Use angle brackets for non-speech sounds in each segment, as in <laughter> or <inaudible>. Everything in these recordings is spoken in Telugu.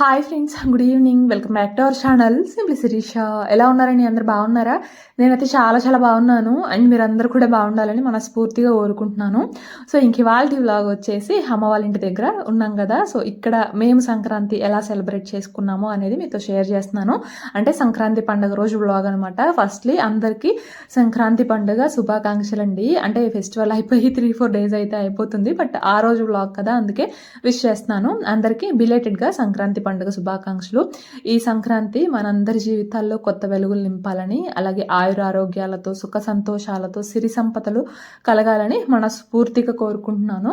Hi friends good evening welcome back to our channel simply Shirisha ఎలా ఉన్నారండి? అందరు బాగున్నారా? నేనైతే చాలా చాలా బాగున్నాను. అండ్ మీరందరూ కూడా బాగుండాలని మనస్ఫూర్తిగా కోరుకుంటున్నాను. సో ఇంక ఇవాళ వ్లాగ్ వచ్చేసి అమ్మ వాళ్ళ ఇంటి దగ్గర ఉన్నాం కదా. సో ఇక్కడ మేము సంక్రాంతి ఎలా సెలబ్రేట్ చేసుకున్నామో అనేది మీతో షేర్ చేస్తున్నాను. అంటే సంక్రాంతి పండుగ రోజు వ్లాగ్ అనమాట ఫస్ట్లీ అందరికీ సంక్రాంతి పండుగ శుభాకాంక్షలు అండి అంటే ఫెస్టివల్ అయిపోయి త్రీ ఫోర్ డేస్ అయితే అయిపోతుంది. బట్ ఆ రోజు వ్లాగ్ కదా అందుకే విష్ చేస్తున్నాను. అందరికీ బిలేటెడ్గా సంక్రాంతి పండుగ శుభాకాంక్షలు. ఈ సంక్రాంతి మనందరి జీవితాల్లో కొత్త వెలుగులు నింపాలని అలాగే ఆయుర ఆరోగ్యాలతో సుఖ సంతోషాలతో సిరి సంపదలు కలగాలని మనస్ఫూర్తిగా కోరుకుంటున్నాను.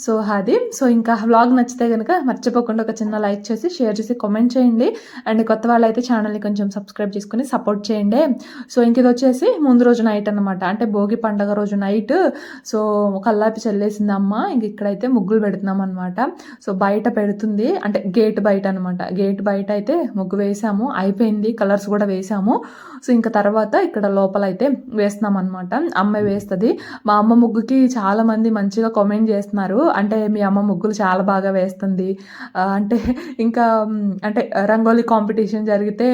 సో అది. సో ఇంకా వ్లాగ్ నచ్చితే కనుక మర్చిపోకుండా ఒక చిన్న లైక్ చేసి షేర్ చేసి కామెంట్ చేయండి. అండ్ కొత్త వాళ్ళైతే ఛానల్ని కొంచెం సబ్స్క్రైబ్ చేసుకుని సపోర్ట్ చేయండి. సో ఇంక ఇది వచ్చేసి ముందు రోజు నైట్ అనమాట అంటే భోగి పండగ రోజు నైట్. సో కల్లాపి చల్లేసింది అమ్మ. ఇంక ఇక్కడైతే ముగ్గులు పెడుతున్నాం అనమాట సో బయట పెడుతుంది. అంటే గేట్ బయట అనమాట గేట్ బయట అయితే ముగ్గు వేసాము. అయిపోయింది. కలర్స్ కూడా వేసాము. సో ఇంకా తర్వాత ఇక్కడ లోపల అయితే వేస్తున్నాం అనమాట అమ్మ వేస్తుంది. మా అమ్మ ముగ్గుకి చాలా మంది మంచిగా కామెంట్ చేస్తున్నారు. అంటే మీ అమ్మ ముగ్గులు చాలా బాగా వేస్తుంది. అంటే ఇంకా అంటే రంగోలీ కాంపిటీషన్ జరిగితే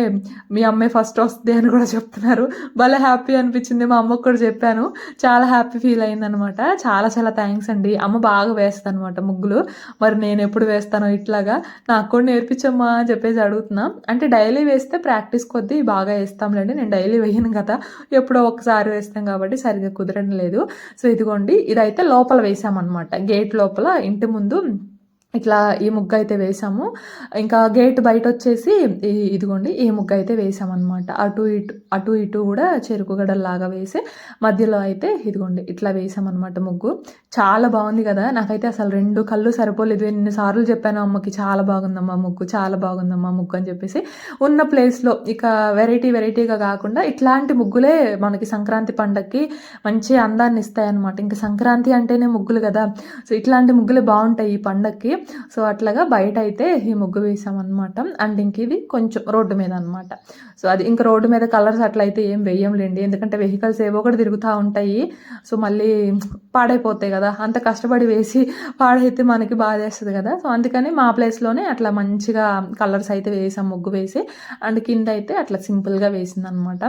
మీ అమ్మే ఫస్ట్ వస్తుంది అని కూడా చెప్తున్నారు. భలే హ్యాపీ అనిపించింది. మా అమ్మకు కూడా చెప్పాను. చాలా హ్యాపీ ఫీల్ అయిందనమాట చాలా చాలా థ్యాంక్స్ అండి. అమ్మ బాగా వేస్తుంది అనమాట ముగ్గులు. మరి నేను ఎప్పుడు వేస్తానో ఇట్లాగా. నాకు కూడా వేపించమ్మా అని చెప్పేసి అడుగుతున్నా. అంటే డైలీ వేస్తే ప్రాక్టీస్ కొద్దీ బాగా వేస్తాంలేండి. నేను డైలీ వేయను కదా. ఎప్పుడో ఒకసారి వేస్తాం కాబట్టి సరిగ్గా కుదరడం లేదు సో ఇదిగోండి ఇదైతే లోపల వేసామన్నమాట. గేట్ లోపల ఇంటి ముందు ఇట్లా ఈ ముగ్గు అయితే వేసాము. ఇంకా గేట్ బయట వచ్చేసి ఇదిగోండి ఈ ముగ్గు అయితే వేసామన్నమాట. అటు ఇటు అటు ఇటు కూడా చెరుకు గడల్లాగా వేసి మధ్యలో అయితే ఇదిగోండి ఇట్లా వేసామన్నమాట ముగ్గు. చాలా బాగుంది కదా నాకైతే అసలు రెండు కళ్ళు సరిపోలేదు. ఎన్నిసార్లు చెప్పాను అమ్మకి చాలా బాగుందమ్మా ముగ్గు చాలా బాగుందమ్మా ముగ్గు అని చెప్పేసి. ఉన్న ప్లేస్లో ఇక వెరైటీ వెరైటీగా కాకుండా ఇట్లాంటి ముగ్గులే మనకి సంక్రాంతి పండగకి మంచి అందాన్ని ఇస్తాయి అనమాట ఇంకా సంక్రాంతి అంటేనే ముగ్గులు కదా. సో ఇట్లాంటి ముగ్గులే బాగుంటాయి ఈ పండగకి సో అట్లాగా బయట అయితే ఈ ముగ్గు వేసామన్నమాట. అండ్ ఇంక ఇది కొంచెం రోడ్డు మీద అనమాట సో అది ఇంకా రోడ్డు మీద కలర్స్ అట్లయితే ఏం వేయంలేండి ఎందుకంటే వెహికల్స్ ఏవో కూడా తిరుగుతూ ఉంటాయి. సో మళ్ళీ పాడైపోతాయి కదా. అంత కష్టపడి వేసి పాడైతే మనకి బాధేస్తుంది కదా. సో అందుకని మా ప్లేస్లోనే అట్లా మంచిగా కలర్స్ అయితే వేసాం ముగ్గు వేసి. అండ్ కింద అయితే అట్లా సింపుల్గా వేసింది అనమాట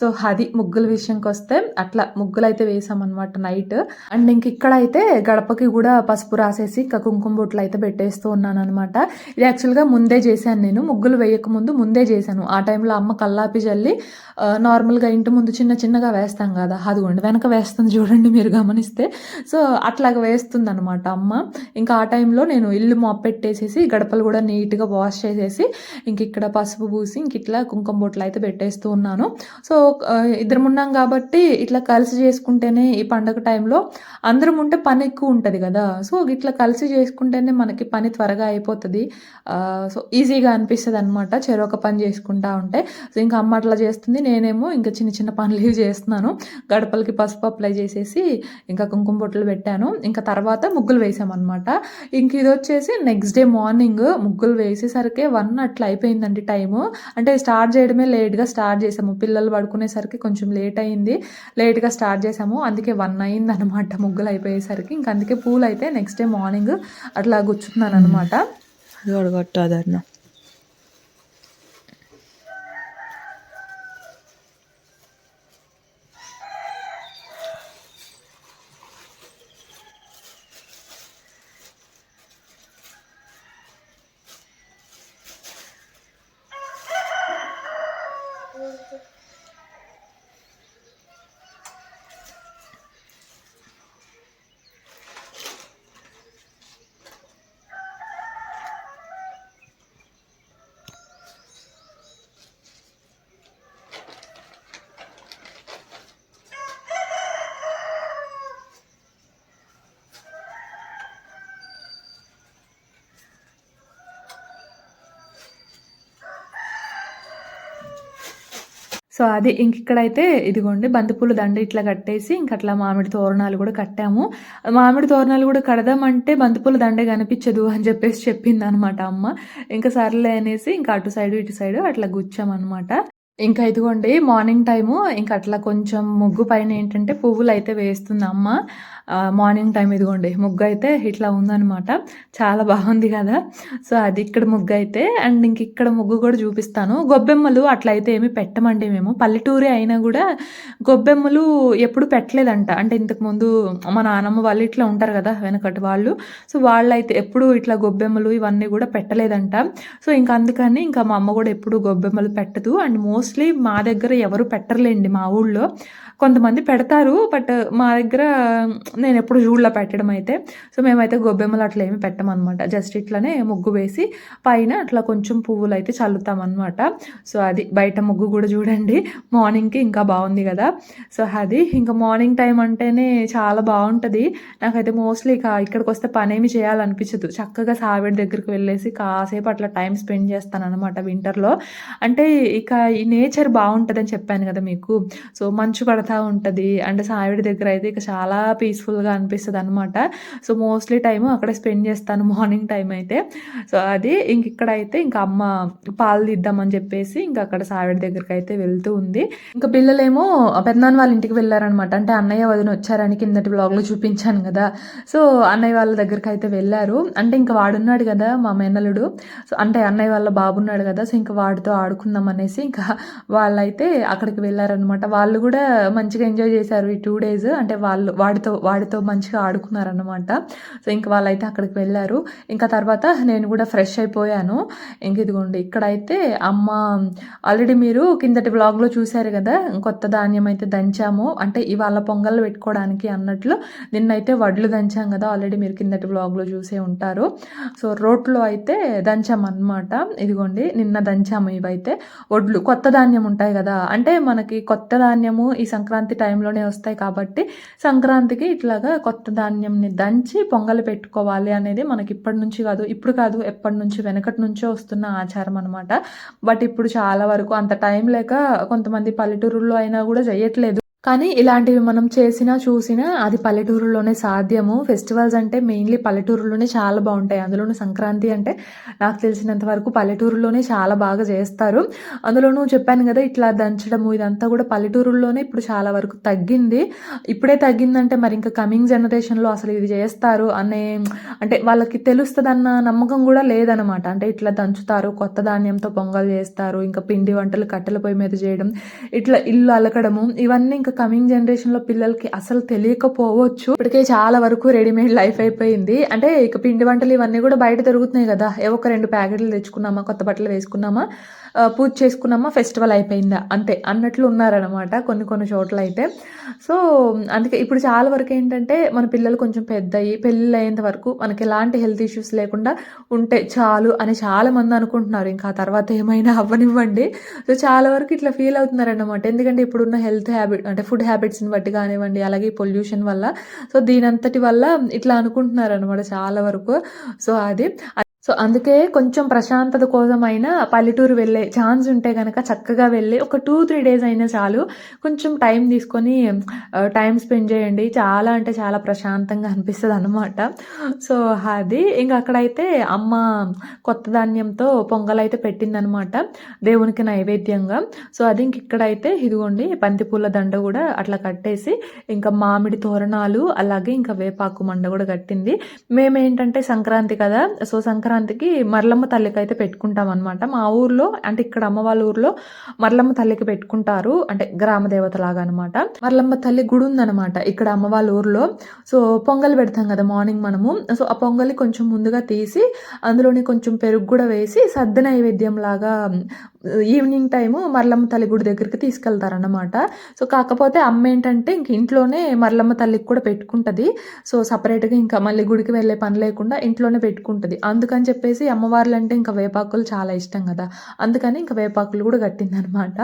సో అది ముగ్గుల విషయంకి వస్తే అట్లా ముగ్గులు అయితే వేసామన్నమాట నైట్. అండ్ ఇంక ఇక్కడ అయితే గడపకి కూడా పసుపు రాసేసి కుంకుమ బొట్లు అయితే పెట్టేస్తూ ఉన్నాను అనమాట ఇది యాక్చువల్గా ముందే చేశాను నేను. ముగ్గులు వేయకముందు ముందే చేశాను. ఆ టైంలో అమ్మ కల్లాపి జల్లి నార్మల్గా ఇంటి ముందు చిన్న చిన్నగా వేస్తాం కదా అదిగోండి వెనక వేస్తుంది చూడండి మీరు గమనిస్తే. సో అట్లాగా వేస్తుంది అనమాట అమ్మ. ఇంకా ఆ టైంలో నేను ఇల్లు పెట్టేసేసి గడపలు కూడా నీట్గా వాష్ చేసేసి ఇంక ఇక్కడ పసుపు పూసి ఇంక ఇట్లా కుంకుమ బొట్లు అయితే పెట్టేస్తూ ఉన్నాను. సో ఇద్దరం ఉన్నాం కాబట్టి ఇట్లా కలిసి చేసుకుంటేనే ఈ పండగ టైంలో అందరం ఉంటే పని ఎక్కువ ఉంటుంది కదా. సో ఇట్లా కలిసి చేసుకుంటేనే మనకి పని త్వరగా అయిపోతుంది. సో ఈజీగా అనిపిస్తుంది అనమాట చెరొక పని చేసుకుంటా ఉంటే. సో ఇంకా అమ్మ అట్లా చేస్తుంది నేనేమో ఇంకా చిన్న చిన్న పనులు చేస్తున్నాను. గడపలకి పసుపు అప్లై చేసేసి ఇంకా కుంకుమ బొట్లు పెట్టాను. ఇంకా తర్వాత ముగ్గులు వేసామన్నమాట. ఇంక ఇది వచ్చేసి నెక్స్ట్ డే మార్నింగ్ ముగ్గులు వేసేసరికి వన్ అట్లా అయిపోయిందండి టైము. అంటే స్టార్ట్ చేయడమే లేట్గా స్టార్ట్ చేసాము. పిల్లలు పడుకునేసరికి కొంచెం లేట్ అయింది. లేట్గా స్టార్ట్ చేసాము. అందుకే వన్ అయింది అనమాట ముగ్గులు అయిపోయేసరికి. ఇంక అందుకే పూలు అయితే నెక్స్ట్ డే మార్నింగ్ అట్లా గుచ్చుతున్నాను అనమాట అది కొట్టు అదన్న సో అది ఇంక ఇక్కడైతే ఇదిగోండి బంతిపూల దండ ఇట్లా కట్టేసి ఇంక అట్లా మామిడి తోరణాలు కూడా కట్టాము. మామిడి తోరణాలు కూడా కడదామంటే బంతిపూల దండే కనిపించదు అని చెప్పేసి చెప్పింది అనమాట అమ్మ. ఇంకా సర్లే అనేసి ఇంకా అటు సైడు ఇటు సైడు అట్లా గుచ్చామన్నమాట ఇంకా ఇదిగోండి మార్నింగ్ టైము ఇంకా అట్లా కొంచెం ముగ్గు పైన ఏంటంటే పువ్వులు అయితే వేస్తుంది అమ్మ మార్నింగ్ టైం ఇదిగోండి ముగ్గు అయితే ఇట్లా ఉందన్నమాట. చాలా బాగుంది కదా. సో అది ఇక్కడ ముగ్గు అయితే అండ్ ఇంక ఇక్కడ ముగ్గు కూడా చూపిస్తాను. గొబ్బెమ్మలు అట్లయితే ఏమి పెట్టమండి మేము. పల్లెటూరే అయినా కూడా గొబ్బెమ్మలు ఎప్పుడు పెట్టలేదంట. అంటే ఇంతకు ముందు మా నానమ్మ వాళ్ళు ఇట్లా ఉంటారు కదా వెనకటి వాళ్ళు. సో వాళ్ళైతే ఎప్పుడు ఇట్లా గొబ్బెమ్మలు ఇవన్నీ కూడా పెట్టలేదంట. సో ఇంకా అందుకని ఇంకా మా అమ్మ కూడా ఎప్పుడు గొబ్బెమ్మలు పెట్టదు. అండ్ మోస్ట్ మోస్ట్లీ మా దగ్గర ఎవరు పెట్టరులేండి మా ఊళ్ళో. కొంతమంది పెడతారు బట్ మా దగ్గర నేను ఎప్పుడు జూళ్ళ పెట్టడం అయితే సో మేమైతే గొబ్బెమ్మలు అట్లా ఏమి పెట్టమన్నమాట జస్ట్ ఇట్లానే ముగ్గు వేసి పైన అట్లా కొంచెం పువ్వులు అయితే చల్లుతామన్నమాట సో అది బయట ముగ్గు కూడా చూడండి మార్నింగ్కి ఇంకా బాగుంది కదా సో అది ఇంకా మార్నింగ్ టైం అంటేనే చాలా బాగుంటుంది నాకైతే మోస్ట్లీ ఇక ఇక్కడికి వస్తే పనేమి చేయాలనిపించదు చక్కగా సావిడి దగ్గరికి వెళ్ళేసి కాసేపు అట్లా టైం స్పెండ్ చేస్తాను అనమాట వింటర్లో. అంటే ఇక ఈ నేచర్ బాగుంటుందని చెప్పాను కదా మీకు. సో మంచు కథ ఉంటుంది. అంటే సావిడి దగ్గర అయితే ఇక చాలా పీస్ఫుల్గా అనిపిస్తుంది అనమాట సో మోస్ట్లీ టైం అక్కడే స్పెండ్ చేస్తాను మార్నింగ్ టైం అయితే. సో అది ఇంక ఇక్కడ అయితే ఇంకా అమ్మ పాలు తీద్దామని చెప్పేసి ఇంకా అక్కడ సావిడి దగ్గరికి అయితే వెళ్తూ ఉంది. ఇంకా పిల్లలేమో పెద్దనాన్న వాళ్ళ ఇంటికి వెళ్ళారనమాట అంటే అన్నయ్య వదిన వచ్చారని కిందటి బ్లాగ్లో చూపించాను కదా. సో అన్నయ్య వాళ్ళ దగ్గరికి అయితే వెళ్ళారు. అంటే ఇంకా వాడున్నాడు కదా మా మేనలుడు సో అంటే అన్నయ్య వాళ్ళ బాబు ఉన్నాడు కదా. సో ఇంకా వాడితో ఆడుకుందాం అనేసి ఇంకా వాళ్ళైతే అక్కడికి వెళ్ళారనమాట వాళ్ళు కూడా మంచిగా ఎంజాయ్ చేశారు ఈ టూ డేస్ అంటే వాళ్ళు వాడితో వాడితో మంచిగా ఆడుకున్నారనమాట సో ఇంక వాళ్ళైతే అక్కడికి వెళ్ళారు. ఇంకా తర్వాత నేను కూడా ఫ్రెష్ అయిపోయాను. ఇంక ఇదిగోండి ఇక్కడైతే అమ్మ ఆల్రెడీ మీరు కిందటి బ్లాగ్లో చూశారు కదా కొత్త ధాన్యం అయితే దంచాము. అంటే ఇవాళ పొంగల్ పెట్టుకోవడానికి అన్నట్లు నిన్నైతే వడ్లు దంచాం కదా ఆల్రెడీ మీరు కిందటి బ్లాగ్లో చూసే ఉంటారు. సో రోట్లో అయితే దంచాం అన్నమాట ఇదిగోండి నిన్న దంచాము ఇవైతే. వడ్లు కొత్త ధాన్యం ఉంటాయి కదా అంటే మనకి కొత్త ధాన్యము ఈ సంక్రాంతి సంక్రాంతి టైంలోనే వస్తాయి కాబట్టి సంక్రాంతికి ఇట్లాగా కొత్త ధాన్యంని దంచి పొంగలి పెట్టుకోవాలి అనేది మనకి ఇప్పటి నుంచి కాదు ఇప్పుడు కాదు ఎప్పటి నుంచి వెనకటి నుంచో వస్తున్న ఆచారం అనమాట బట్ ఇప్పుడు చాలా వరకు అంత టైం లేక కొంతమంది పల్లెటూరుల్లో అయినా కూడా చేయట్లేదు. కానీ ఇలాంటివి మనం చేసినా చూసినా అది పల్లెటూరులోనే సాధ్యము. ఫెస్టివల్స్ అంటే మెయిన్లీ పల్లెటూరులోనే చాలా బాగుంటాయి. అందులోనూ సంక్రాంతి అంటే నాకు తెలిసినంత వరకు పల్లెటూరులోనే చాలా బాగా చేస్తారు. అందులోనూ చెప్పాను కదా ఇట్లా దంచడము ఇదంతా కూడా పల్లెటూరుల్లోనే ఇప్పుడు చాలా వరకు తగ్గింది. ఇప్పుడే తగ్గిందంటే మరి ఇంకా కమింగ్ జనరేషన్లో అసలు ఇది చేస్తారు అనే అంటే వాళ్ళకి తెలుస్తుందన్న నమ్మకం కూడా లేదనమాట అంటే ఇట్లా దంచుతారు కొత్త ధాన్యంతో పొంగల్ చేస్తారు ఇంకా పిండి వంటలు కట్టెల పొయ్యి మీద చేయడం ఇట్లా ఇల్లు అలకడము ఇవన్నీ ఇంకా కమింగ్ జనరేషన్లో పిల్లలకి అసలు తెలియకపోవచ్చు. ఇప్పటికే చాలా వరకు రెడీమేడ్ లైఫ్ అయిపోయింది. అంటే ఇక పిండి వంటలు ఇవన్నీ కూడా బయట దొరుకుతున్నాయి కదా. ఏవో ఒక రెండు ప్యాకెట్లు తెచ్చుకున్నామా కొత్త బట్టలు వేసుకున్నామా పూజ చేసుకున్నామా ఫెస్టివల్ అయిపోయిందా? అంతే. అన్నట్లు ఉన్నారనమాట కొన్ని కొన్ని చోట్ల అయితే సో అందుకే ఇప్పుడు చాలా వరకు ఏంటంటే మన పిల్లలు కొంచెం పెద్ద అయ్యి పెళ్ళి అయ్యేంత వరకు మనకి ఎలాంటి హెల్త్ ఇష్యూస్ లేకుండా ఉంటే చాలు అని చాలా మంది అనుకుంటున్నారు. ఇంకా తర్వాత ఏమైనా అవ్వనివ్వండి. సో చాలా వరకు ఇట్లా ఫీల్ అవుతున్నారన్నమాట. ఎందుకంటే ఇప్పుడున్న హెల్త్ హ్యాబిట్ అంటే ఫుడ్ హ్యాబిట్స్ని బట్టి కానివ్వండి అలాగే పొల్యూషన్ వల్ల. సో దీనంతటి వల్ల ఇట్లా అనుకుంటున్నారు అనమాట చాలా వరకు. సో అది సో అందుకే కొంచెం ప్రశాంతత కోసమైనా పల్లెటూరు వెళ్ళే ఛాన్స్ ఉంటే కనుక చక్కగా వెళ్ళి ఒక టూ త్రీ డేస్ అయినా చాలు. కొంచెం టైం తీసుకొని టైం స్పెండ్ చేయండి. చాలా అంటే చాలా ప్రశాంతంగా అనిపిస్తుంది అనమాట సో అది ఇంకా అక్కడైతే అమ్మ కొత్త ధాన్యంతో పొంగల్ అయితే పెట్టిందనమాట దేవునికి నైవేద్యంగా. సో అది ఇంక ఇక్కడైతే ఇదిగోండి బంతిపూల దండ కూడా అట్లా కట్టేసి ఇంకా మామిడి తోరణాలు అలాగే ఇంకా వేపాకు మండ కూడా కట్టింది. మేమేంటంటే సంక్రాంతి కదా సో సంక్రాంతి సంక్రాంతికి మరలమ్మ తల్లికి అయితే పెట్టుకుంటాం అనమాట మా ఊర్లో అంటే ఇక్కడ అమ్మ వాళ్ళ ఊర్లో మరలమ్మ తల్లికి పెట్టుకుంటారు. అంటే గ్రామ దేవత లాగా అనమాట మరలమ్మ తల్లి గుడి ఉందనమాట ఇక్కడ అమ్మ వాళ్ళ ఊర్లో. సో పొంగల్ పెడతాం కదా మార్నింగ్ మనము. సో ఆ పొంగలి కొంచెం ముందుగా తీసి అందులోనే కొంచెం పెరుగు కూడా వేసి సద్ద నైవేద్యం లాగా ఈవినింగ్ టైము మరలమ్మ తల్లి గుడి దగ్గరికి తీసుకెళ్తారన్నమాట. సో కాకపోతే అమ్మ ఏంటంటే ఇంక ఇంట్లోనే మరలమ్మ తల్లికి కూడా పెట్టుకుంటుంది. సో సపరేట్గా ఇంకా మళ్ళీ గుడికి వెళ్ళే పని లేకుండా ఇంట్లోనే పెట్టుకుంటుంది. అందుకని చెప్పేసి అమ్మవార్లు అంటే ఇంకా వేపాకులు చాలా ఇష్టం కదా. అందుకని ఇంకా వేపాకులు కూడా కట్టిందనమాట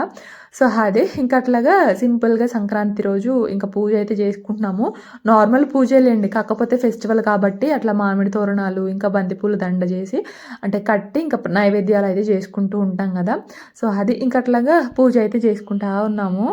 సో అదే ఇంకా అట్లాగా సింపుల్గా సంక్రాంతి రోజు ఇంకా పూజ అయితే చేసుకుంటున్నాము. నార్మల్ పూజలేండి కాకపోతే ఫెస్టివల్ కాబట్టి అట్లా మామిడి తోరణాలు ఇంకా బంతిపూలు దండ చేసి అంటే కట్టి ఇంకా నైవేద్యాలు అయితే చేసుకుంటూ ఉంటాం కదా. సో అది ఇంకా అట్లాగా పూజ అయితే చేసుకుంటా ఉన్నాము.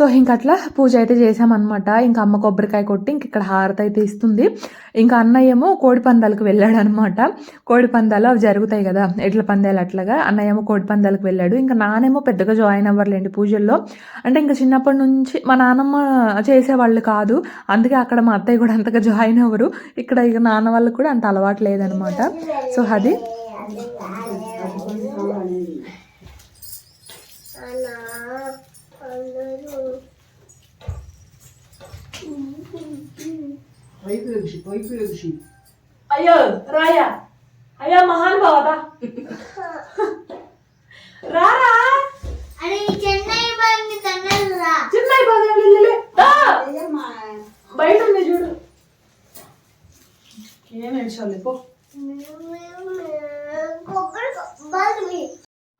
సో ఇంక అట్లా పూజ అయితే చేసామన్నమాట ఇంకా అమ్మ కొబ్బరికాయ కొట్టి ఇంక ఇక్కడ హారతి అయితే ఇస్తుంది. ఇంకా అన్నయ్య ఏమో కోడి పందాలకు వెళ్ళాడు అనమాట కోడి పందాలు అవి జరుగుతాయి కదా ఎట్ల పందాలు అట్లాగా. అన్నయ్య ఏమో కోడి పందాలకు వెళ్ళాడు. ఇంకా నానేమో పెద్దగా జాయిన్ అవ్వరులేండి పూజల్లో. అంటే ఇంకా చిన్నప్పటి నుంచి మా నాన్నమ్మ చేసేవాళ్ళు కాదు. అందుకే అక్కడ మా అత్తయ్య కూడా అంతగా జాయిన్ అవ్వరు. ఇక్కడ ఇక నాన్న వాళ్ళకి కూడా అంత అలవాటు లేదనమాట సో అది. అయ్యో రాయా. అయ్యా మహానుభావత రారా? అరే చెన్నై బండి తన్నరా చిన్న బయట ఉంది చూడు. ఏం ఏడ్చాలి పో.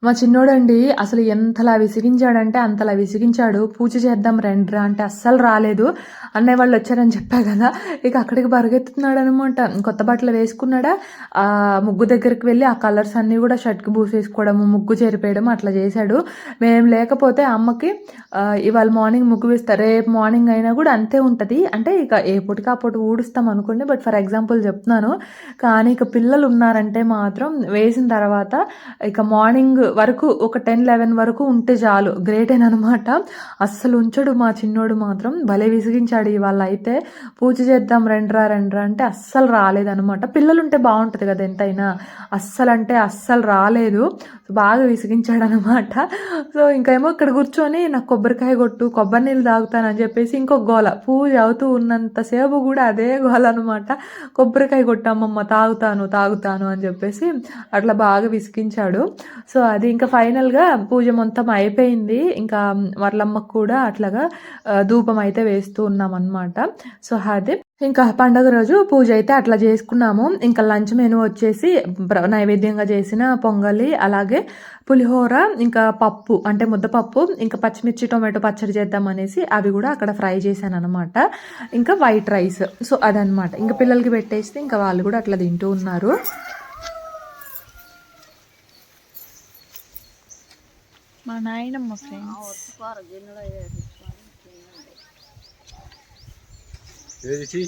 మా చిన్నోడండి అసలు ఎంతలా విసిగించాడంటే అంతలా విసిగించాడు. పూజ చేద్దాం రండిరా అంటే అస్సలు రాలేదు. అన్నయ్య వాళ్ళు వచ్చారని చెప్పా కదా. ఇక అక్కడికి బరుగెత్తుతున్నాడు అనమాట కొత్త బట్టలు వేసుకున్నాడా. ఆ ముగ్గు దగ్గరికి వెళ్ళి ఆ కలర్స్ అన్నీ కూడా షర్ట్కి పూసేసుకోవడము ముగ్గు చెరిపేయడం అట్లా చేశాడు. మేము లేకపోతే అమ్మకి ఇవాళ మార్నింగ్ ముగ్గు వేస్తారు రేపు మార్నింగ్ అయినా కూడా అంతే ఉంటుంది. అంటే ఇక ఏ పూటకి ఆ పూట ఊడుస్తాం అనుకోండి. బట్ ఫర్ ఎగ్జాంపుల్ చెప్తున్నాను. కానీ ఇక పిల్లలు ఉన్నారంటే మాత్రం వేసిన తర్వాత ఇక మార్నింగ్ వరకు ఒక టెన్ లెవెన్ వరకు ఉంటే చాలు. గ్రేట్ అనమాట. అస్సలు ఉంచడు మా చిన్నోడు మాత్రం. భలే విసిగించాడు ఇవాళ అయితే. పూజ చేద్దాం రెండ్రా రెండ్రా అంటే అస్సలు రాలేదనమాట. పిల్లలు ఉంటే బాగుంటుంది కదా ఎంతైనా. అస్సలు అంటే అస్సలు రాలేదు. బాగా విసిగించాడు అనమాట సో ఇంకేమో ఇక్కడ కూర్చొని నాకు కొబ్బరికాయ కొట్టు కొబ్బరి నీళ్ళు తాగుతానని చెప్పేసి ఇంకొక గోల. పూజ అవుతూ ఉన్నంతసేపు కూడా అదే గోల అనమాట. కొబ్బరికాయ కొట్టమ్మమ్మ తాగుతాను తాగుతాను అని చెప్పేసి అట్లా బాగా విసిగించాడు. సో అది ఇంకా ఫైనల్గా పూజ మొత్తం అయిపోయింది. ఇంకా వర్లమ్మకు కూడా అట్లాగా ధూపం అయితే వేస్తూ ఉన్నాం అనమాట సో అది. ఇంకా పండగ రోజు పూజ అయితే అట్లా చేసుకున్నాము. ఇంకా లంచ్ మెనూ వచ్చేసి నైవేద్యంగా చేసిన పొంగలి అలాగే పులిహోర ఇంకా పప్పు అంటే ముద్దపప్పు ఇంకా పచ్చిమిర్చి టొమాటో పచ్చడి చేద్దాం అనేసి అవి కూడా అక్కడ ఫ్రై చేశాను అనమాట ఇంకా వైట్ రైస్. సో అదనమాట ఇంకా పిల్లలకి పెట్టేస్తే ఇంకా వాళ్ళు కూడా అట్లా తింటూ ఉన్నారు. మా నాయనమ్మ ఫ్రెండ్స్ ఏది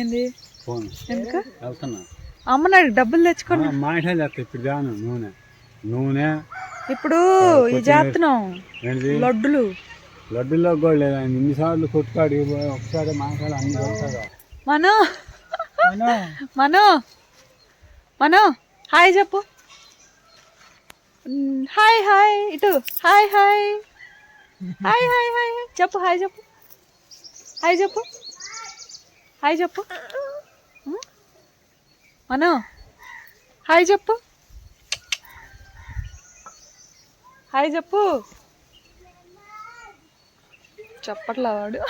ఏంది? ఫోన్. ఎందుకు? వెళ్తున్నా. అమ్మ నాకు డబ్బులు తెచ్చుకున్నా మా ఇంట్లో చేస్తా ఇప్పుడు జాను నూనె. నూనె. ఇప్పుడు ఇది చేస్తున్నాం లడ్డులు. లడ్డులో కూడా లేదా? ఇన్నిసార్లు కొట్టుకాడి ఒకసారి మాసాలు అన్ని కొడతాగా మనో. మనో. మనో. హాయ్ చెప్పు. హాయ్ హాయ్ ఇటు. Hi hi. Hi hi hi. చెప్పు హాయ్ చెప్పు. హాయ్ చెప్పు. హాయ్ చెప్పు. మ్? మనో హాయ్ చెప్పు. హాయ్ చెప్పు. చెప్పట్లా వాడు.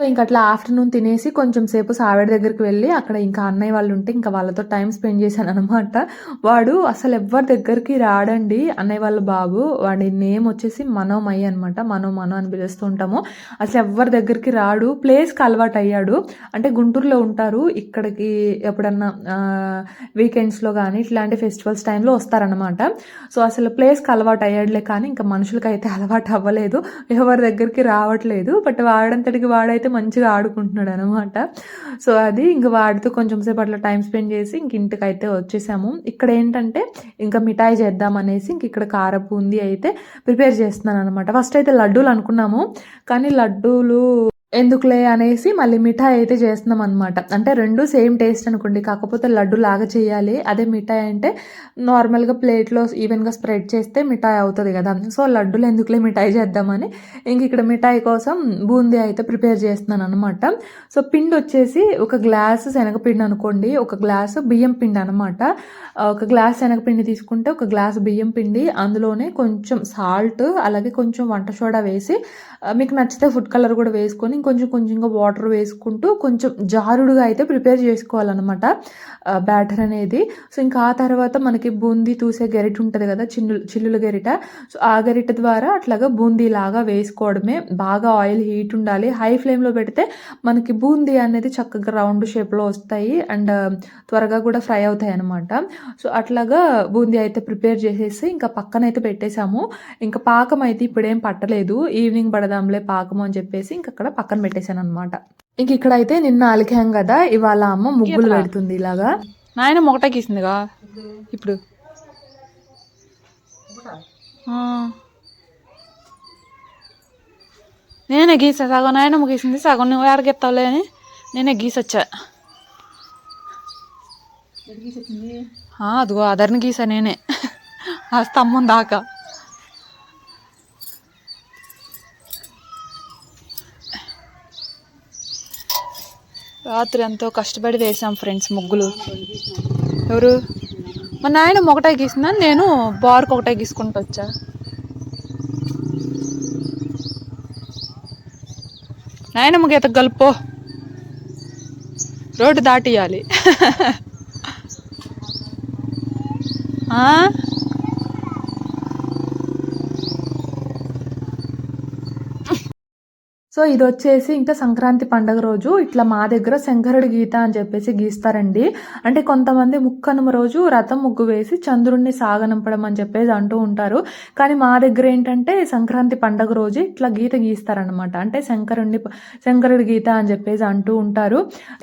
సో ఇంకా అట్లా ఆఫ్టర్నూన్ తినేసి కొంచెం సేపు సావిడ దగ్గరికి వెళ్ళి అక్కడ ఇంకా అన్నయ్య వాళ్ళు ఉంటే ఇంకా వాళ్ళతో టైం స్పెండ్ చేశాను అనమాట వాడు అసలు ఎవ్వరి దగ్గరికి రాడండి అన్నయ్య వాళ్ళ బాబు. వాడి నేమ్ వచ్చేసి మనోమయ్య అనమాట మనో మనో అని పిలుస్తూ ఉంటాము. అసలు ఎవ్వరి దగ్గరికి రాడు. ప్లేస్కి అలవాటు అయ్యాడు. అంటే గుంటూరులో ఉంటారు. ఇక్కడికి ఎప్పుడన్నా వీకెండ్స్లో కానీ ఇట్లాంటి ఫెస్టివల్స్ టైంలో వస్తారనమాట సో అసలు ప్లేస్కి అలవాటు అయ్యాడులే కానీ ఇంకా మనుషులకి అయితే అలవాటు అవ్వలేదు. ఎవరి దగ్గరికి రావట్లేదు. బట్ వాడంతటికి వాడైతే మంచిగా ఆడుకుంటున్నాడు అనమాట సో అది ఇంకా వాడితో కొంచెం సేపు అట్లా టైం స్పెండ్ చేసి ఇంక ఇంటికి అయితే వచ్చేసాము. ఇక్కడ ఏంటంటే ఇంకా మిఠాయి చేద్దాం అనేసి ఇంక ఇక్కడ కార బూందీ అయితే ప్రిపేర్ చేస్తున్నాను అనమాట ఫస్ట్ అయితే లడ్డూలు అనుకున్నాము కానీ లడ్డూలు ఎందుకులే అనేసి మళ్ళీ మిఠాయి అయితే చేస్తున్నాం అనమాట అంటే రెండు సేమ్ టేస్ట్ అనుకోండి కాకపోతే లడ్డు లాగా చేయాలి. అదే మిఠాయి అంటే నార్మల్గా ప్లేట్లో ఈవెన్గా స్ప్రెడ్ చేస్తే మిఠాయి అవుతుంది కదా. సో లడ్డులు ఎందుకులే మిఠాయి చేద్దామని ఇంక ఇక్కడ మిఠాయి కోసం బూందీ అయితే ప్రిపేర్ చేస్తున్నాను అనమాట సో పిండి వచ్చేసి ఒక గ్లాసు శనగపిండి అనుకోండి ఒక గ్లాసు బియ్యం పిండి అనమాట ఒక గ్లాస్ శనగపిండి తీసుకుంటే ఒక గ్లాస్ బియ్యం పిండి అందులోనే కొంచెం సాల్ట్ అలాగే కొంచెం వంట సోడా వేసి మీకు నచ్చితే ఫుడ్ కలర్ కూడా వేసుకొని కొంచెం కొంచెంగా వాటర్ వేసుకుంటూ కొంచెం జారుడుగా అయితే ప్రిపేర్ చేసుకోవాలన్నమాట బ్యాటర్ అనేది. సో ఇంకా ఆ తర్వాత మనకి బూందీ తూసే గరిట ఉంటుంది కదా చిల్లు చిల్లుల గరిట. సో ఆ గరిట ద్వారా అట్లాగా బూందీ లాగా వేసుకోవడమే. బాగా ఆయిల్ హీట్ ఉండాలి. హై ఫ్లేమ్లో పెడితే మనకి బూందీ అనేది చక్కగా రౌండ్ షేప్లో వస్తాయి అండ్ త్వరగా కూడా ఫ్రై అవుతాయి అనమాట సో అట్లాగా బూందీ అయితే ప్రిపేర్ చేసేసి ఇంకా పక్కన అయితే పెట్టేశాము. ఇంకా పాకం అయితే ఇప్పుడేం పట్టలేదు. ఈవినింగ్ పడదాంలే పాకం అని చెప్పేసి ఇంక అక్కడ పక్కన పెట్టేశాను అనమాట ఇంక ఇక్కడ అయితే నిన్న అలికాం కదా ఇవాళ అమ్మ ముగ్గులు? పెడుతుంది ఇలాగా. నాయన ఒకటే గీసిందిగా? ఇప్పుడు. నేనే గీసా సగం నాయనమ్మ గీసింది సగం నువ్వు ఎడగెత్తావులే అని నేనే గీసొచ్చా. అదిగో అదర్ని గీసా నేనే. ఆ స్తంభం దాకా. రాత్రి ఎంతో కష్టపడి వేసాం ఫ్రెండ్స్ ముగ్గులు. ఎవరు? మా నాయన ఒకటే గీసిందని నేను బార్కు ఒకటే గీసుకుంటూ వచ్చా. నాయనమ్మ గీత గలుపో రోడ్డు దాటియాలి. <laughs> సో ఇది వచ్చేసి ఇంకా సంక్రాంతి పండగ రోజు ఇట్లా మా దగ్గర శంకరుడి గీత అని చెప్పేసి గీస్తారండి. అంటే కొంతమంది ముక్కనుమ రోజు రథం ముగ్గు వేసి చంద్రుణ్ణి సాగనంపడం అని చెప్పేసి అంటూ ఉంటారు. కానీ మా దగ్గర ఏంటంటే సంక్రాంతి పండగ రోజు ఇట్లా గీత గీస్తారనమాట అంటే శంకరుణ్ణి శంకరుడి గీత అని చెప్పేసి అంటూ ఉంటారు.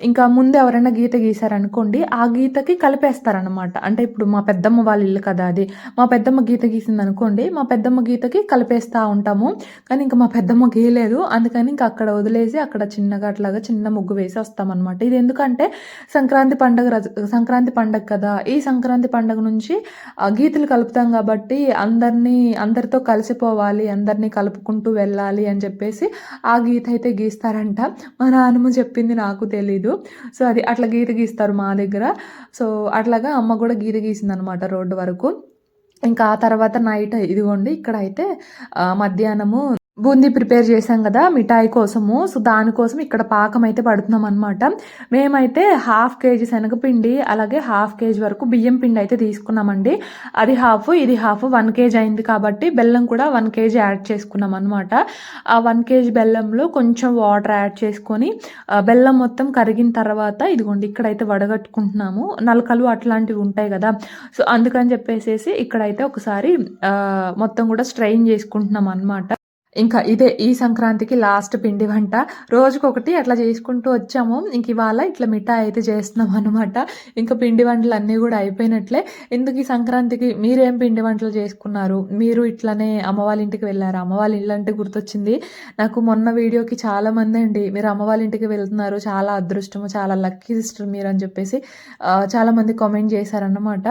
ఇంకా ముందు ఎవరైనా గీత గీశారనుకోండి ఆ గీతకి కలిపేస్తారనమాట అంటే ఇప్పుడు మా పెద్దమ్మ వాళ్ళ ఇల్లు కదా అది. మా పెద్దమ్మ గీత గీసింది అనుకోండి మా పెద్దమ్మ గీతకి కలిపేస్తూ ఉంటాము. కానీ ఇంకా మా పెద్దమ్మ గీయలేదు. అందుకని ఇంకా అక్కడ వదిలేసి అక్కడ చిన్నగా అట్లాగా చిన్న ముగ్గు వేసి వస్తామన్నమాట. ఇది ఎందుకంటే సంక్రాంతి పండగ సంక్రాంతి పండగ కదా. ఈ సంక్రాంతి పండగ నుంచి గీతలు కలుపుతాం కాబట్టి అందరినీ అందరితో కలిసిపోవాలి అందరినీ కలుపుకుంటూ వెళ్ళాలి అని చెప్పేసి ఆ గీత అయితే గీస్తారంట. మా నాన్నమ్మ చెప్పింది నాకు తెలీదు. సో అది అట్లా గీత గీస్తారు మా దగ్గర. సో అట్లాగా అమ్మ కూడా గీత గీసింది అనమాట రోడ్డు వరకు. ఇంకా ఆ తర్వాత నైట్ ఇదిగోండి ఇక్కడ అయితే మధ్యాహ్నము బూందీ ప్రిపేర్ చేసాం కదా మిఠాయి కోసము. సో దానికోసం ఇక్కడ పాకం అయితే పడుతున్నాం అనమాట మేమైతే హాఫ్ కేజీ శనగపిండి అలాగే హాఫ్ కేజీ వరకు బియ్యం పిండి అయితే తీసుకున్నామండి. అది హాఫ్ ఇది హాఫ్ వన్ కేజీ అయింది కాబట్టి బెల్లం కూడా వన్ కేజీ యాడ్ చేసుకున్నాం అనమాట ఆ వన్ కేజీ బెల్లంలో కొంచెం వాటర్ యాడ్ చేసుకొని బెల్లం మొత్తం కరిగిన తర్వాత ఇదిగోండి ఇక్కడైతే వడగట్టుకుంటున్నాము. నలకలు అట్లాంటివి ఉంటాయి కదా. సో అందుకని చెప్పేసేసి ఇక్కడైతే ఒకసారి మొత్తం కూడా స్ట్రెయిన్ చేసుకుంటున్నాం అనమాట ఇంకా ఇదే ఈ సంక్రాంతికి లాస్ట్ పిండి వంట. రోజుకొకటి అట్లా చేసుకుంటూ వచ్చాము. ఇంక ఇవాళ ఇట్లా మిఠాయి అయితే చేస్తున్నాం అనమాట ఇంకా పిండి వంటలు అన్నీ కూడా అయిపోయినట్లే. ఎందుకు ఈ సంక్రాంతికి మీరేం పిండి వంటలు చేసుకున్నారు? మీరు ఇట్లానే అమ్మవాళ్ళ ఇంటికి వెళ్ళారు? అమ్మవాళ్ళ ఇల్లు అంటే గుర్తొచ్చింది. నాకు మొన్న వీడియోకి చాలా మంది అండి మీరు అమ్మవాళ్ళ ఇంటికి వెళ్తున్నారు. చాలా అదృష్టము చాలా లక్కీ సిస్టర్ మీరు అని చెప్పేసి చాలా మంది కామెంట్ చేశారన్నమాట.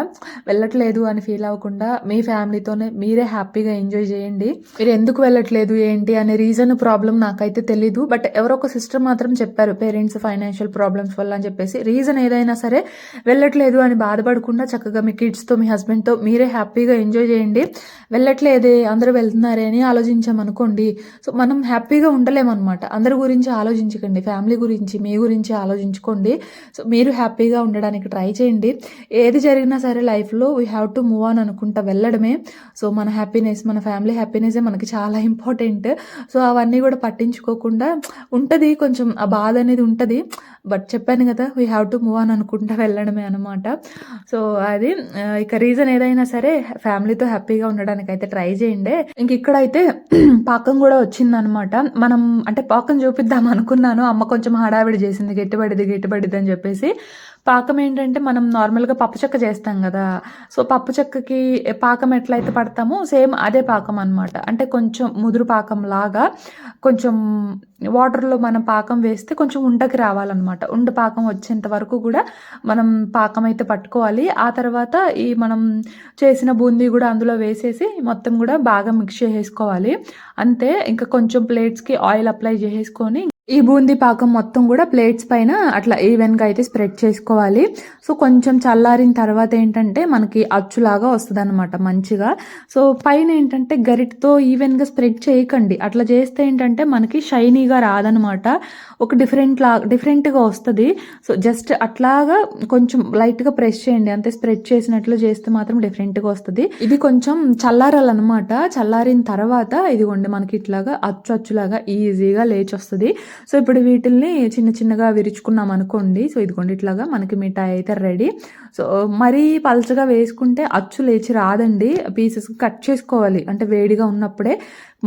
వెళ్ళట్లేదు అని ఫీల్ అవ్వకుండా మీ ఫ్యామిలీతోనే మీరే హ్యాపీగా ఎంజాయ్ చేయండి. మీరు ఎందుకు వెళ్ళట్లేదు? ఏంటి అనే రీజన్ ప్రాబ్లం నాకైతే తెలీదు. బట్ ఎవరో ఒక సిస్టర్ మాత్రం చెప్పారు పేరెంట్స్ ఫైనాన్షియల్ ప్రాబ్లమ్స్ వల్ల అని చెప్పేసి. రీజన్ ఏదైనా సరే వెళ్ళట్లేదు అని బాధపడకుండా చక్కగా మీ కిడ్స్తో మీ హస్బెండ్తో మీరే హ్యాపీగా ఎంజాయ్ చేయండి. వెళ్ళట్లేదే అందరూ వెళ్తున్నారే అని ఆలోచించామనుకోండి. సో మనం హ్యాపీగా ఉండలేమన్నమాట. అందరి గురించి ఆలోచించకండి. ఫ్యామిలీ గురించి మీ గురించి ఆలోచించుకోండి. సో మీరు హ్యాపీగా ఉండడానికి ట్రై చేయండి. ఏది జరిగినా సరే లైఫ్లో we have to move on అనుకుంటా వెళ్ళడమే. సో మన హ్యాపీనెస్ మన ఫ్యామిలీ హ్యాపీనెసే మనకి చాలా ఇంపార్టెంట్ సో అవన్నీ కూడా పట్టించుకోకుండా ఉంటుంది కొంచెం ఆ బాధ అనేది ఉంటుంది. బట్ చెప్పాను కదా వీ హ్యావ్ టు మూవ్ అని అనుకుంటా వెళ్ళడమే అనమాట సో అది ఇక రీజన్ ఏదైనా సరే ఫ్యామిలీతో హ్యాపీగా ఉండడానికి అయితే ట్రై చేయండి. ఇంక ఇక్కడైతే <clears throat> పాకం కూడా వచ్చిందనమాట మనం అంటే పాకం చూపిద్దాం అనుకున్నాను. అమ్మ కొంచెం హడావిడి చేసింది గెట్టుబడిది గెట్టుబడిది అని చెప్పేసి. పాకం ఏంటంటే మనం నార్మల్గా పప్పు చెక్క చేస్తాం కదా. సో పప్పు చెక్కకి పాకం ఎట్లయితే పడతామో సేమ్ అదే పాకం అనమాట అంటే కొంచెం ముదురు పాకం లాగా కొంచెం వాటర్లో మనం పాకం వేస్తే కొంచెం ఉండకి రావాలన్నమాట. ఉండ పాకం వచ్చేంత వరకు కూడా మనం పాకం అయితే పట్టుకోవాలి. ఆ తర్వాత ఈ మనం చేసిన బూందీ కూడా అందులో వేసేసి మొత్తం కూడా బాగా మిక్స్ చేసేసుకోవాలి. అంతే ఇంకా కొంచెం ప్లేట్స్కి ఆయిల్ అప్లై చేసేసుకొని ఈ బూందీ పాకం మొత్తం కూడా ప్లేట్స్ పైన అట్లా ఈవెన్గా అయితే స్ప్రెడ్ చేసుకోవాలి. సో కొంచెం చల్లారిన తర్వాత ఏంటంటే మనకి అచ్చులాగా వస్తుంది అనమాట మంచిగా. సో పైన ఏంటంటే గరిటతో ఈవెన్గా స్ప్రెడ్ చేయకండి. అట్లా చేస్తే ఏంటంటే మనకి షైనీగా రాదనమాట ఒక డిఫరెంట్ లా డిఫరెంట్గా వస్తుంది. సో జస్ట్ అట్లాగా కొంచెం లైట్గా ప్రెస్ చేయండి. అంతే స్ప్రెడ్ చేసినట్లు చేస్తే మాత్రం డిఫరెంట్గా వస్తుంది. ఇది కొంచెం చల్లారాలన్నమాట. చల్లారిన తర్వాత ఇదిగోండి మనకి ఇట్లాగా అచ్చు అచ్చులాగా ఈజీగా లేచి వస్తుంది సో ఇప్పుడు వీటిల్ని చిన్న చిన్నగా విరుచుకున్నాం అనుకోండి. సో ఇదిగోండి ఇట్లాగా మనకి మిఠాయి అయితే రెడీ. సో మరీ పలచగా వేసుకుంటే అచ్చు లేచి రాదండి. పీసెస్ కట్ చేసుకోవాలి. అంటే వేడిగా ఉన్నప్పుడే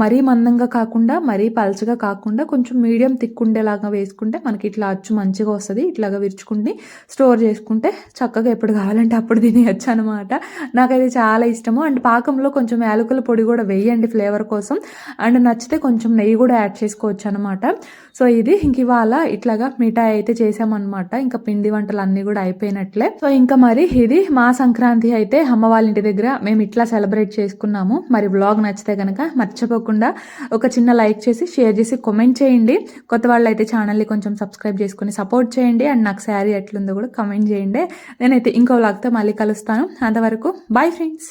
మరీ మందంగా కాకుండా మరీ పలచగా కాకుండా కొంచెం మీడియం థిక్ ఉండేలాగా వేసుకుంటే మనకి ఇట్లా అచ్చు మంచిగా వస్తుంది. ఇట్లాగా విరుచుకుని స్టోర్ చేసుకుంటే చక్కగా ఎప్పుడు కావాలంటే అప్పుడు తినేయచ్చు అనమాట నాకైతే చాలా ఇష్టము. అండ్ పాకంలో కొంచెం యాలకుల పొడి కూడా వేయండి ఫ్లేవర్ కోసం. అండ్ నచ్చితే కొంచెం నెయ్యి కూడా యాడ్ చేసుకోవచ్చు అనమాట సో ఇది ఇంక ఇవాళ ఇట్లాగా మిఠాయి అయితే చేసామన్నమాట. ఇంకా పిండి వంటలు అన్నీ కూడా అయిపోయినట్లే. సో ఇంకా మరి ఇది మా సంక్రాంతి అయితే అమ్మ వాళ్ళ ఇంటి దగ్గర మేము ఇట్లా సెలబ్రేట్ చేసుకున్నాము. మరి బ్లాగ్ నచ్చితే కనుక మర్చిపోకుండా ఒక చిన్న లైక్ చేసి షేర్ చేసి కామెంట్ చేయండి. కొత్త వాళ్ళు అయితే ఛానల్ని కొంచెం సబ్స్క్రైబ్ చేసుకుని సపోర్ట్ చేయండి. అండ్ నాకు శారీ ఎట్లుందో కూడా కమెంట్ చేయండి. నేనైతే ఇంకో వ్లాగ్తో మళ్ళీ కలుస్తాను. అంతవరకు బాయ్ ఫ్రెండ్స్